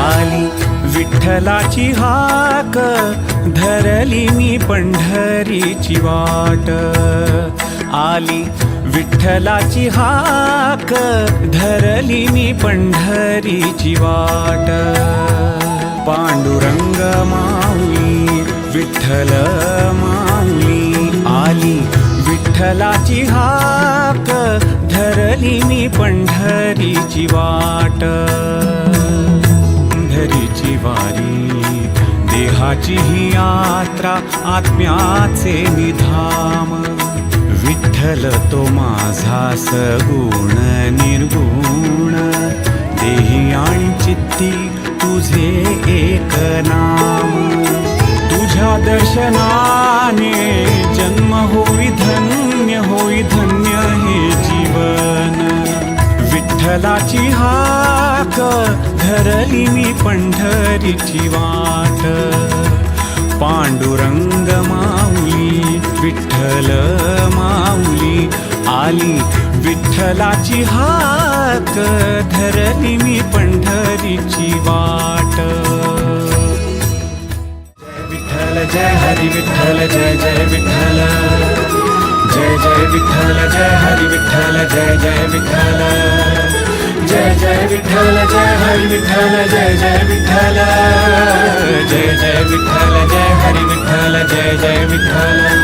आली विठ्ठलाची हाक धरली मी पंढरीची वाट आली विठ्ठलाची हाक धरली मी पंढरीची वाट. पांडुरंग माऊली विठ्ठल माऊली आली. विठ्ठलाची हाक धरली मी पंढरीची वाट. पंढरीची वारी देहाची ही यात्रा आत्म्याचे निधाम. विठ्ठल तो माझा सगुण निर्गुण. देही आणि चित्ती तुझे एक नाम. तुझ्या दर्शनाने जन्म होई धन्य होई धन्य हे जीवन. विठ्ठलाची हाक धरली मी पंढरीची वाट. पांडुरंग विठ्ठल माऊली आली. विठ्ठलाची हाक धरली मी पंढरीची वाट. विठ्ठल जय हरी विठ्ठल जय जय विठ्ठल. जय जय विठ्ठल जय हरी विठ्ठल जय जय विठ्ठल. जय जय विठ्ठल जय हरी विठ्ठल जय जय विठ्ठल. जय जय विठ्ठल जय हरी विठ्ठल जय जय विठ्ठल.